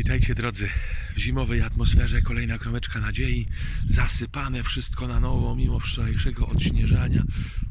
Witajcie drodzy. W zimowej atmosferze kolejna kromeczka nadziei. Zasypane wszystko na nowo, mimo wczorajszego odśnieżania.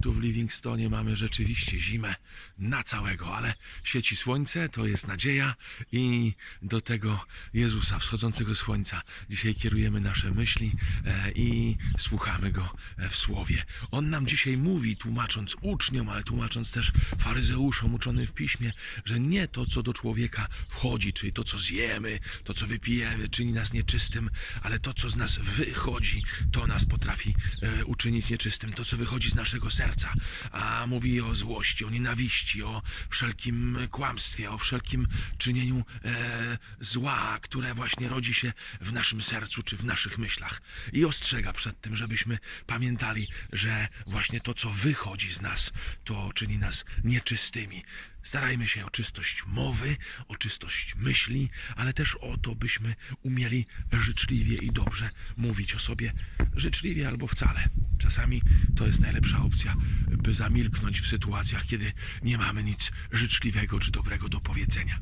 Tu w Livingstonie mamy rzeczywiście zimę na całego, ale świeci słońce, to jest nadzieja i do tego Jezusa, wschodzącego słońca, dzisiaj kierujemy nasze myśli e, i słuchamy Go e, w Słowie. On nam dzisiaj mówi, tłumacząc uczniom, ale tłumacząc też faryzeuszom uczonym w piśmie, że nie to, co do człowieka wchodzi, czyli to, co zjemy, to, co wypijemy, czyni nas nieczystym, ale to, co z nas wychodzi, to nas potrafi e, uczynić nieczystym. To, co wychodzi z naszego serca, a mówi o złości, o nienawiści, o wszelkim kłamstwie, o wszelkim czynieniu e, zła, które właśnie rodzi się w naszym sercu czy w naszych myślach. I ostrzega przed tym, żebyśmy pamiętali, że właśnie to, co wychodzi z nas, to czyni nas nieczystymi. Starajmy się o czystość mowy, o czystość myśli, ale też o to, byśmy umieli życzliwie i dobrze mówić o sobie. Życzliwie albo wcale. Czasami to jest najlepsza opcja, by zamilknąć w sytuacjach, kiedy nie mamy nic życzliwego czy dobrego do powiedzenia.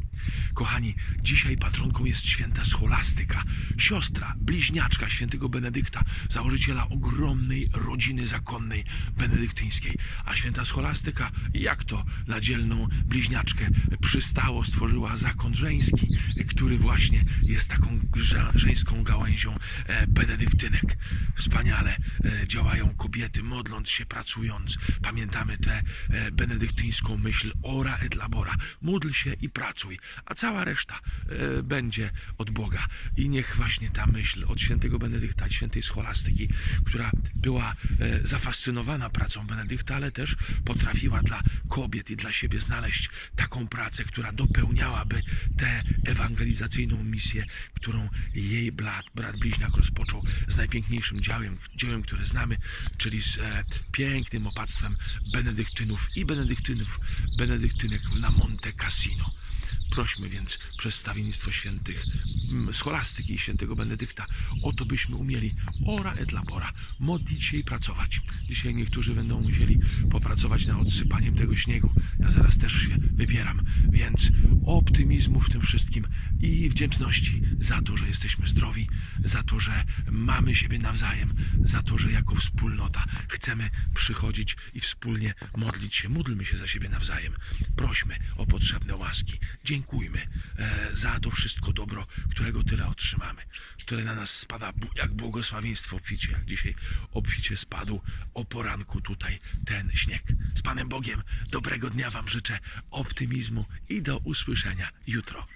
Kochani, dzisiaj patronką jest święta scholastyka, siostra, bliźniaczka świętego Benedykta, założyciela ogromnej rodziny zakonnej benedyktyńskiej. A święta scholastyka, jak to na dzielną bliźniaczkę przystało, stworzyła zakon żeński, który właśnie jest taką żeńską gałęzią e, benedyktynek. Wspaniale e, działają kobiety, modląc się, pracując. Pamiętamy tę e, benedyktyńską myśl ora et labora. Módl się i pracuj, a cała reszta e, będzie od Boga. I niech właśnie ta myśl od świętego Benedykta, świętej scholastyki, która była e, zafascynowana pracą Benedykta, ale też potrafiła dla kobiet i dla siebie znaleźć taką pracę, która dopełniałaby tę ewangelizacyjną misję, którą jej brat, brat bliźniak rozpoczął z najpiękniejszym dziełem, dziełem które znamy, czyli z e, pięknym opactwem benedyktynów i benedyktynów, benedyktynek na Monte Cassino. Prośmy więc przedstawiennictwo świętych mm, scholastyki i świętego Benedykta o to, byśmy umieli ora et labora, modlić się i pracować. Dzisiaj niektórzy będą musieli popracować nad odsypaniem tego śniegu. Ja zaraz też się wybieram, więc optymizmu w tym wszystkim i wdzięczności za to, że jesteśmy zdrowi, za to, że mamy siebie nawzajem, za to, że jako wspólnota chcemy przychodzić i wspólnie modlić się. Módlmy się za siebie nawzajem. Prośmy o potrzebne łaski. Dziękujmy e, za to wszystko dobro, którego tyle otrzymamy, które na nas spada jak błogosławieństwo obficie, jak dzisiaj obficie spadł o poranku tutaj ten śnieg. Z Panem Bogiem dobrego dnia Wam życzę, optymizmu i do usłyszenia jutro.